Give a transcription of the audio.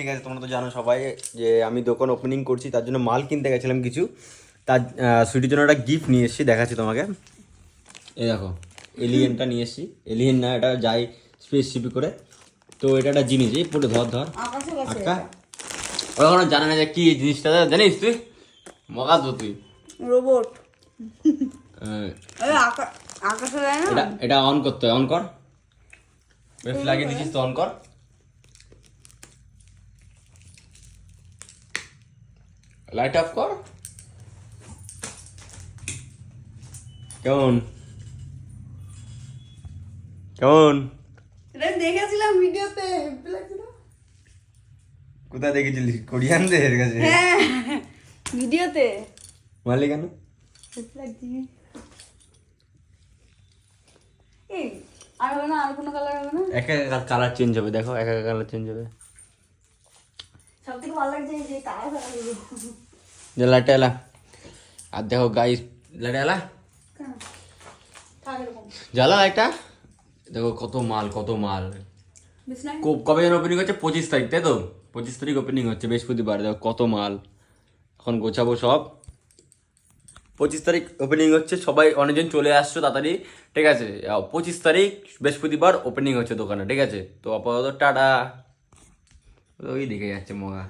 ঠিক আছে তোমরা তো জানো সবাই যে আমি দোকান ওপেনিং করছি তার জন্য মাল কিনতে গেছিলাম কিছু। তার সুইটির জন্য একটা গিফট নিয়ে এসেছি দেখাচ্ছি তোমাকে। এই দেখো এলিয়েনটা নিয়ে এসেছি। এলিয়েন না এটা যাই স্পেসিফিক করে। তো এটা একটা জিনিস এই পুরো ধর ধর। আটকা। ওরা কোনো জানে না যে কি জিনিসটা জানিস তুই? মগা তো তুই। রোবট এটা অন করতে হয় অন কর। বেশ লাগিয়ে দিচ্ছিস তো অন কর। লাইট অফ কর। কেমন? কেমন? দেখেছিলাম ভিডিওতে কোথায় দেখেছিলিস? কোরিয়ানদের কাছে? হ্যাঁ ভিডিওতে। মারলি কেন? আর হবে না আর কোনো কালার হবে না? এক এক কালার চেঞ্জ হবে দেখো এক এক কালার চেঞ্জ হবে। সব ভালো লাগছে এই যে কালার কালার যে লাইটটা এলা আর দেখো এলা জ্বালা লাইটটা দেখো কত মাল কত মাল। কবে যেন ওপেনিং হচ্ছে? পঁচিশ তারিখ তাই তো? পঁচিশ তারিখ ওপেনিং হচ্ছে বৃহস্পতিবার। দেখো কত মাল। এখন গোছাবো সব। পঁচিশ তারিখ ওপেনিং হচ্ছে সবাই অনেকজন চলে আসছো তাড়াতাড়ি ঠিক আছে? পঁচিশ তারিখ বৃহস্পতিবার ওপেনিং হচ্ছে দোকানে ঠিক আছে? তো আপাতত টাটা। ওই দেখে যাচ্ছে মগা